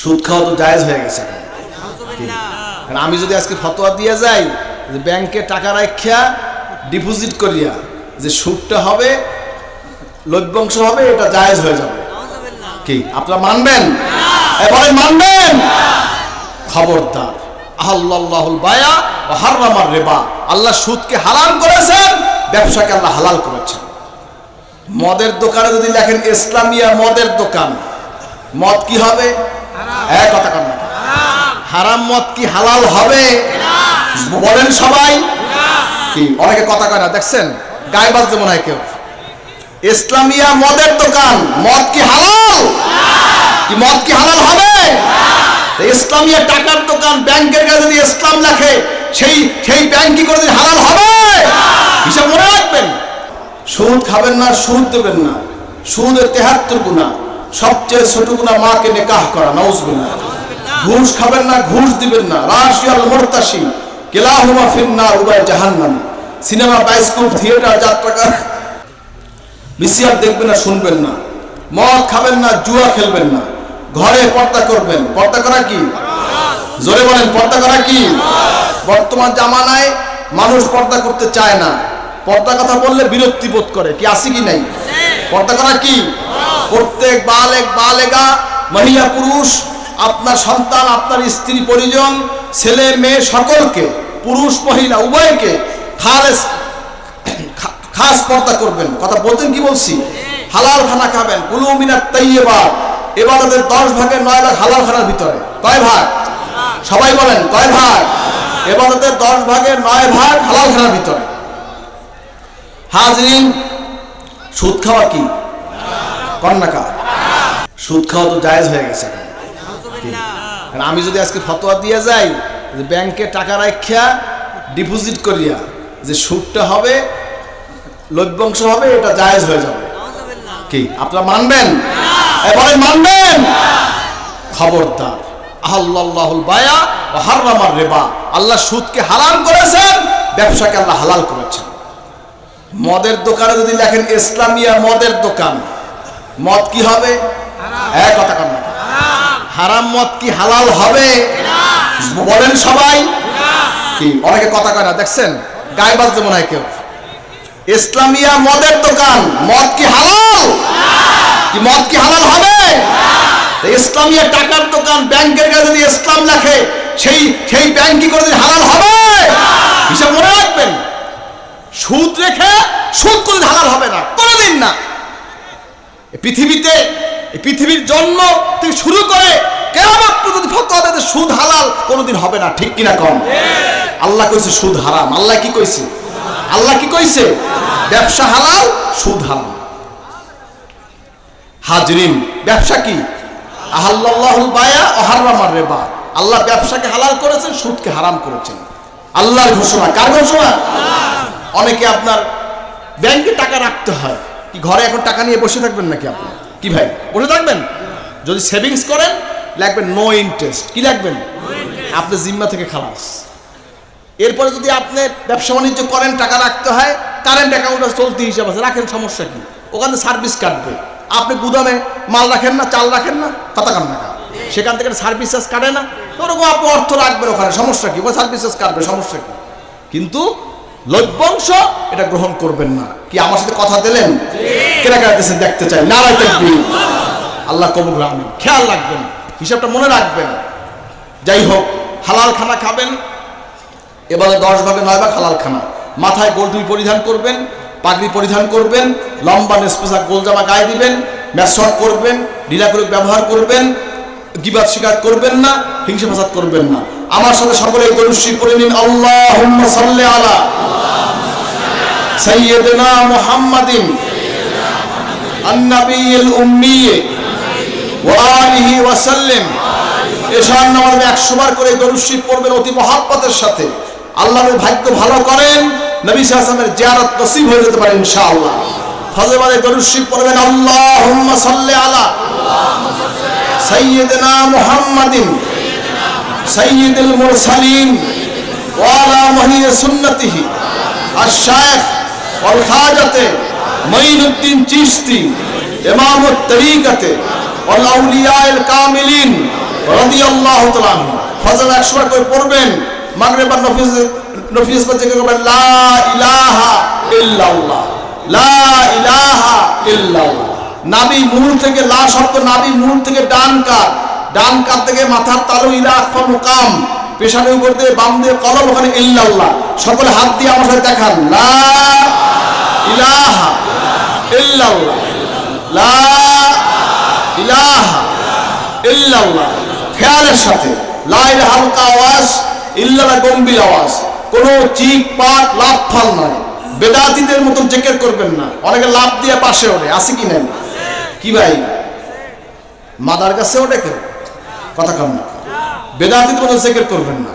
সুদ খাওয়া তো জায়েজ হয়ে গেছে। কারণ আমি যদি আজকে ফতোয়া দিয়ে যাই যে ব্যাংকে টাকা রাখিয়া ডিপোজিট করিয়া যে সুদটা হবে লভ্যাংশ হবে এটা জায়েজ হয়ে যাবে। কি? আপনারা মানবেন? এবারে মানবেন? খবরদার। আল্লাহুল বায়া ও হারামার রেবা। আল্লাহ সুদকে হালাল করেছেন ব্যবসাকে আল্লাহ হালাল করেছেন। মদের দোকানে যদি লেখেন ইসলামিয়া মদের দোকান মদ কি হবে? হারাম মদ কি হালাল হবে? বলেন সবাই। কি? অনেকে কথা কয় না, দেখছেন? গায়ে বাজতে মনে হয় কেউ। ইসলামিয়া মদের দোকান, মদ কি হালাল? কি মদ কি হালাল হবে? ইসলামিয়া টাকার দোকান, ব্যাংকের কাছে যদি ইসলাম লেখে, সেই সেই ব্যাংক কি করে হালাল হবে? হিসাব মনে রাখবেন। সুদ খাবেন না, সুদ দেবেন না। সুদের তেহাত্তর গুণা। সবচেয়ে ছোট গুণা মাকে নেকাহ করা, নাউজবিল্লাহ। ঘুষ খাবেন না, ঘুষ দিবেন না। রাশিয়াল মোরতাসি কেলাহুমা ফিন্নার, উভয় জাহান্নামী। সিনেমা বাইস্কোপ থিয়েটার যাত্রা ভিসিআর দেখবেন না, শুনবেন না। মদ খাবেন না, জুয়া খেলবেন না। ঘরে পর্দা করবেন। পর্দা করা কি? জোরে বলেন, পর্দা করা কি? বর্তমান জামানায় মানুষ পর্দা করতে চায় না। পর্দা কথা বললে বিরক্তি বোধ করে। কি আছে কি নাই? পর্দা করা কি? প্রত্যেক বালেক, বালেগা, মহিলা, পুরুষ, আপনার সন্তান, আপনার স্ত্রী, পরিজন, ছেলে, মেয়ে, সকলকে, পুরুষ, মহিলা, উভয়কে খালেস, খাস পর্দা করবেন। কথা বলতেন কি বলছি? হালাল খানা খাবেন। কুলু মিনাত এবার এবাদতের দশ ভাগের নয় ভাগ হালাল খানার ভিতরে। কয় ভাগ? সবাই বলেন, কয় ভাগ? এবাদতের দশ ভাগের নয় ভাগ হালাল খানার ভিতরে। হাজরিন, সুদ খাওয়া কি? কন্যাকা সুদ খাওয়া তো জায়েজ হয়ে গেছে কারণ আমি যদি আজকে ফতোয়া দিয়ে যাই যে ব্যাংকে টাকা রাখিয়া ডিপোজিট করিয়া যে সুদটা হবে লভ্যাংশ হবে এটা জায়েজ হয়ে যাবে। কি আপনারা মানবেন? এবারে মানবেন? খবরদার। আল্লাহুল বায়া ও হারামার রেবা। আল্লাহ সুদকে করেছেন ব্যবসাকে আল্লাহ হালাল করেছেন। মদের দোকানে যদি লেখেন ইসলামিয়া মদের দোকান। মদ কি হবে? এক কথা কন হারাম মদ কি হালাল হবে? বলেন সবাই। কি? অনেকে কথা কয় না দেখছেন? গায়ে বাজতে মনে হয় কেউ। ইসলামিয়া মদের দোকান মদ কি হালাল? কি মদ কি হালাল হবে? ইসলামিয়া টাকার দোকান ব্যাংকের কাছে যদি ইসলাম লেখে সেই সেই ব্যাংক কি করে হালাল হবে? হিসাব মনে রাখবেন। সুদ রেখে সুদ করে হালাল হবে না। কোনোদিন না। পৃথিবীতে পৃথিবীর জন্ম থেকে শুরু করে কেমন পর্যন্ত সুদ হালাল কোনোদিন হবে না, ঠিক কিনা কম? আল্লাহ কইছে সুদ হারাম। আল্লাহ কি কইছে? আল্লাহ কি কইছে? ব্যবসা হালাল, সুদ হারাম। হাজরিন, ব্যবসা কি? আহাল্লাহুল বায়া ও হারামার রেবা। আল্লাহ ব্যবসাকে হালাল করেছেন, সুদকে হারাম করেছেন। আল্লাহর ঘোষণা, কার ঘোষণা? অনেকে আপনার ব্যাংকে টাকা রাখতে হয়। কি ঘরে এখন টাকা নিয়ে বসে থাকবেন নাকি আপনি? কি ভাই? বসে থাকবেন? যদি সেভিংস করেন, লাগবেন নো ইন্টারেস্ট কি লাগবেন? আপনি জিম্মা থেকে খালাস। এরপরে যদি আপনি ব্যবসা বাণিজ্য করেন, টাকা রাখতে হয় কারেন্ট অ্যাকাউন্ট চলতি হিসাব আছে। রাখেন, সমস্যা কি? ওখানে সার্ভিস কাটবে। আপনি গুদামে মাল রাখেন না, চাল রাখেন না কথা কান? টাকা সেখান থেকে সার্ভিস চার্জ কাটে না। ওরকম আপনি অর্থ রাখবেন ওখানে, সমস্যা কি? ওখানে সার্ভিস চার্জ কাটবে, সমস্যা কি? কিন্তু লভ্যাংশ, এটা গ্রহণ করবেন না। কি আমার সাথে কথা দিলেন? কেনা দেশে দেখতে চাই নারায় আল্লাহ কবুল আমিন। খেয়াল রাখবেন, হিসাবটা মনে রাখবেন। যাই হোক, হালাল খানা খাবেন, এবারে দশ ভাগে নয় ভাগ হালাল খানা। মাথায় গোলটুই পরিধান করবেন, পাগড়ি পরিধান করবেন, লম্বা নেসপেসা গোল জামা গায়ে দিবেন মেসওয়াক করবেন, ঢিলাকুলুক ব্যবহার করবেন গিবাদ স্বীকার করবেন না, হিংসা ফাসাদ করবেন না। আমার সাথে সকলে দরুশি করে নিন। আল্লাহ সাল্লে আলা মুহাম্মাদিন এশার নামাজে একশো বার করে পড়বেন অতি মহাব্বতের সাথে। আল্লাহর ভাগ্য ভালো করেন, নবী জিয়ারত নসিব হয়ে যেতে পারে ইনশাআল্লাহ। ফজরে বাদে দরুশি পড়বেন, আল্লাহুম্মা সাল্লি আলা আল্লাহ سيدنا محمد سيد المرسلين وعلى مهي سنته الشيخ والخاجة معين الدين چشتی امام الطریقت والاولیاء الكاملین رضی اللہ تعالیٰ ফজল একশোবার করে পড়বেন মাগরেবার নফিস নফিস বাজে করবেন লা ইলাহা ইল্লাল্লাহ লা ইলাহা ইল্লাল্লাহ নাবি মূল থেকে লা শব্দ নাবি মূল থেকে ডান কাত ডান কাত থেকে মাথার তালু ইলা আকফা মুকাম। পেশানের উপর দিয়ে বাম দিয়ে কলম, ওখানে ইল্লাল্লাহ। সকলে হাত দিয়ে আমার সাথে দেখান। লা ইলাহা ইল্লাল্লাহ। লা ইলাহা ইল্লাল্লাহ। খেয়ালের সাথে। লাইল হালকা আওয়াজ, ইল্লাল্লাহ গম্ভীর আওয়াজ। কোনো চিক পাট লাভ ফাল নয় বেদাতিদের মতন জেকের করবেন না। অনেকে লাভ দিয়ে পাশে ওঠে আছে কি নাই? কি ভাই? মাদার কাছে ওঠে কেউ? কথা কম না। বেদাতিদের মতন জেকের করবেন না।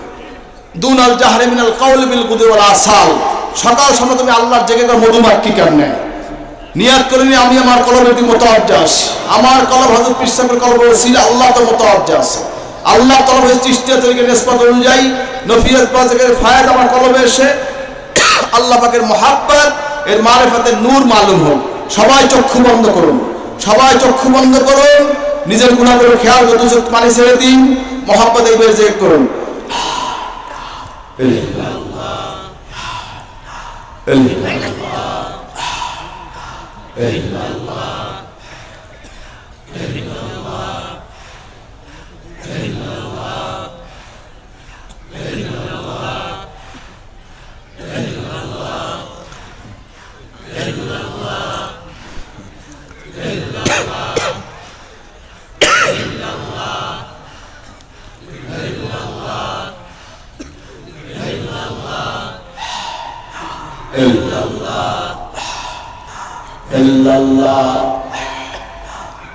দুন আল জাহরে মিনাল কাউল বিল গুদি ওয়াল আসাল। সকাল সময় তুমি আল্লাহর জেগে মধুমাক্ষী কেন নেয় নিয়াত করে নিয়ে আমি আমার কলমের দিকে মোতাবজাস আমার কলম হজরত পিসাবের কলম ছিল আল্লাহ তো মোতাবজাস আল্লাহ কলম হচ্ছে চিস্তিয়া তরিকে নেসপাত অনুযায়ী নফিয়াত পাজেকের ফায়াত আমার কলমে এসে আল্লাহ পাকের মহাব্বত, এর মারেফাতের নূর মালুম হোক। সবাই চক্ষু বন্ধ করুন। সবাই চক্ষু বন্ধ করুন নিজের গুণাগুলো খেয়াল করে দুচোখ পানি ছেড়ে দিন মহাব্বত এই বের করুন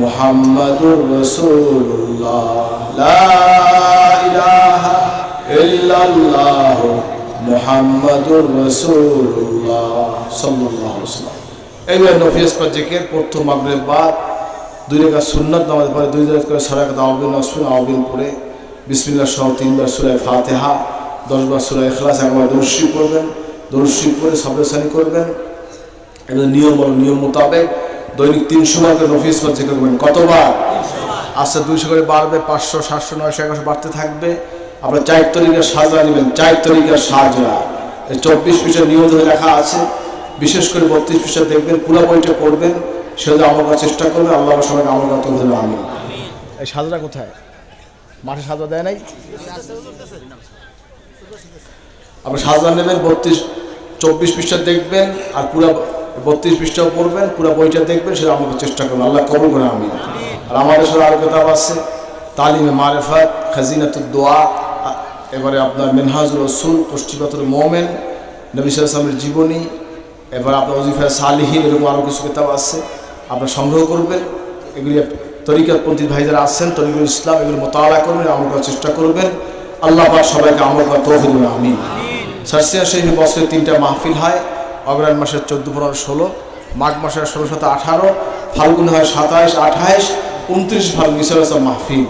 محمد رسول الله لا إله إلا الله محمد رسول الله صلى الله عليه وسلم এইবার নফিয়াস পর জিকির প্রথম মাগরিব বাদ দুই রেখা সুন্নত নামাজ পরে দুই রেখা করে সরাকাত আওবিন নসফিন আওবিন পড়ে বিসমিল্লাহ সহ তিনবার সুরায় ফাতেহা দশবার সুরায় ইখলাস একবার দর্শি করবেন দর্শি করে সবরেসানি করবেন এবং নিয়ম হলো নিয়ম মোতাবেক দৈনিক তিনশো বার করে নফিস পর করবেন কতবার? আস্তে দুইশো করে বাড়বে পাঁচশো সাতশো নয়শো এগারোশো বাড়তে থাকবে। আপনার চার তরিকার সাজা নেবেন চার তরিকার সাজা এই চব্বিশ পৃষ্ঠা নিয়ম ধরে লেখা আছে বিশেষ করে বত্রিশ পৃষ্ঠা দেখবেন পুরো বইটা পড়বেন সেটা আমার করার চেষ্টা করবেন আল্লাহ সবাইকে আমার কথা ধরে আমি এই সাজাটা কোথায়? মাঠে সাজা দেয় নাই? আপনি সাজা নেবেন বত্রিশ চব্বিশ পৃষ্ঠা দেখবেন আর পুরো বত্রিশ পৃষ্ঠাও পড়বেন, পুরো বইটা দেখবেন, সেটা আমাকে চেষ্টা করবেন। আল্লাহ কবল করে আমি আর আমাদের সাথে আরও কিতাব আছে, তালিমে মারেফাত খাজিনাতুল দোয়া এবারে আপনার মেনহাজুল রসুল পুষ্টিপাতুল মোমেন, নবী সালামের জীবনী, এবার আপনার ওজিফা সালিহীন, এরকম আরও কিছু কিতাব আছে, আপনার সংগ্রহ করবেন। এগুলি তরিকাতপন্থী ভাই যারা আছেন, তরিকুল ইসলাম, এগুলো মোতালা করবেন, আমল করার চেষ্টা করবেন। আল্লাহ সবাইকে আমল করার তৌফিক আমিন। সার্সিয়া শহীদ বছরে তিনটা মাহফিল হয় অগ্রায়ণ মাসের চোদ্দ পনেরো ষোলো, মাঘ মাসের ষোলো সাথে আঠারো, ফাল্গুন হয় সাতাইশ, আঠাইশ, উনত্রিশ ফাল্গুন ইসলাম মাহফিল।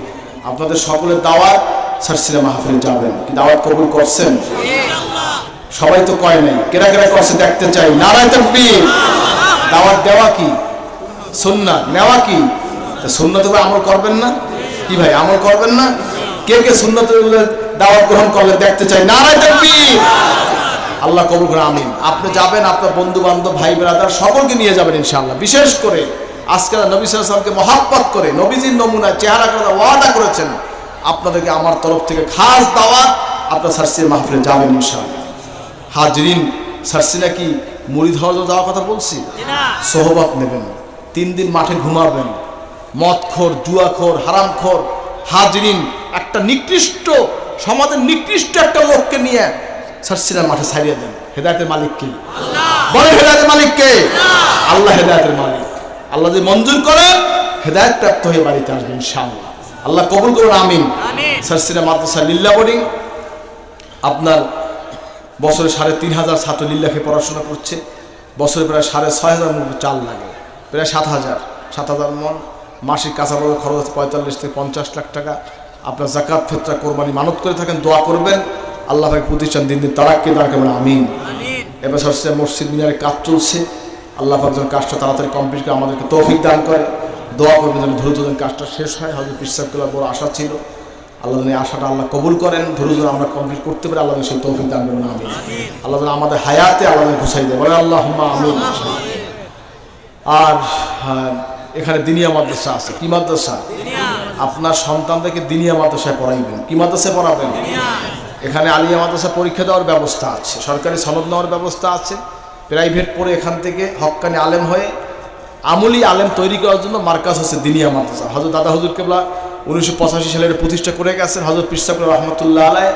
আপনাদের সকলের দাওয়াত সার্সিয়া মাহফিলে যাবেন। কি দাওয়াত কবুল করছেন? সবাই তো কয় নাই, কেরা কেরা করছে দেখতে চাই। নারায় তকবীর। দাওয়াত দেওয়া কি? সুন্নাত নেওয়া কি? তা সুন্নত উপর আমল করবেন না? কি ভাই, আমল করবেন না? কে কে সুন্নত দাওয়াত গ্রহণ করলে দেখতে চাই? নারায় তকবীর। আল্লাহ কবুল করে, আমিন। আপনি যাবেন, আপনার বন্ধু বান্ধব ভাই, ব্রাদার, সকলকে নিয়ে যাবেন ইনশাআল্লাহ। বিশেষ করে আজকাল নবী সাল্লামকে মহাব্বত করে নবীজির নমুনা চেহারা করে ওয়াদা করেছেন। আপনাদেরকে আমার তরফ থেকে খাস দাওয়াত আপনার সার্সির মাহফিলে যাবেন ইনশাআল্লাহ। হাজরিন সার্সি নাকি মুড়ি জন্য যাওয়ার কথা বলছি? সোহবত নেবেন। তিন দিন মাঠে ঘুমাবেন। মদখোর, জুয়াখোর, হারামখোর। হাজরিন, একটা নিকৃষ্ট, সমাজের নিকৃষ্ট একটা লোককে নিয়ে সার্সিনার মাঠে ছাড়িয়ে দেন। হেদায়তের মালিক কে? বলেন হেদায়তের মালিক কে? আল্লাহ। হেদায়তের মালিক। আল্লাহ যদি মঞ্জুর করেন হেদায়ত প্রাপ্ত হয়ে বাড়িতে আসবেন ইনশাআল্লাহ। আল্লাহ কবুল করুন আমিন। সার্সিনা মাদ্রাসা লিল্লা বোর্ডিং আপনার বছরে সাড়ে তিন হাজার ছাত্র লিল্লাকে পড়াশোনা করছে। বছরে প্রায় সাড়ে ছয় হাজার মন চাল লাগে। প্রায় সাত হাজার। সাত হাজার মন। মাসিক কাঁচামালের খরচ পঁয়তাল্লিশ থেকে পঞ্চাশ লাখ টাকা। আপনার জাকাত ফেতরা কোরবানি মানত করে থাকেন দোয়া করবেন। আল্লাহ ভাই প্রতিষ্ঠান দিন দিন তারাক্কে তারাকে বলে আমিন। এবার হচ্ছে মসজিদ মিনারে কাজ চলছে। আল্লাহ পাক যেন কাজটা তাড়াতাড়ি কমপ্লিট করে আমাদেরকে তৌফিক দান করে। দোয়া করবেন যেন দ্রুত যেন কাজটা শেষ হয়। হয়তো বিশ্বাসগুলো বড় আশা ছিল। আল্লাহ যেন আশাটা আল্লাহ কবুল করেন। দ্রুত আমরা কমপ্লিট করতে পারি। আল্লাহ সেই তৌফিক দান করবেন আমি আল্লাহ যেন আমাদের হায়াতে আল্লাহ ঘুষাই দেয়। বলে আল্লাহ আমিন। আর হ্যাঁ, এখানে দিনিয়া মাদ্রাসা আছে। কি মাদ্রাসা? আপনার সন্তানদেরকে দিনিয়া মাদ্রাসায় পড়াইবেন। কি মাদ্রাসায় পড়াবেন? এখানে আলিয়া মাদ্রাসা পরীক্ষা দেওয়ার ব্যবস্থা আছে, সরকারি সনদ নেওয়ার ব্যবস্থা আছে। প্রাইভেট পড়ে এখান থেকে হক্কানি আলেম হয়ে আমলি আলেম তৈরি করার জন্য মার্কাজ হচ্ছে দিনিয়া মাদ্রাসা। হজরত দাদা হুজুর কেবলা উনিশশো পঁচাশি সালে এটা প্রতিষ্ঠা করে গেছেন হজরত পিসাকুর রহমতুল্লাহ আলাই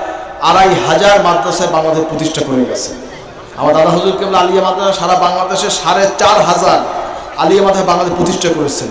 আড়াই হাজার মাদ্রাসায় বাংলাদেশ প্রতিষ্ঠা করে গেছেন। আমার দাদা হজুর কেবলা আলিয়া মাদ্রাসা সারা বাংলাদেশে সাড়ে চার হাজার আলিয়া মাদ্রাসা বাংলাদেশ প্রতিষ্ঠা করেছেন।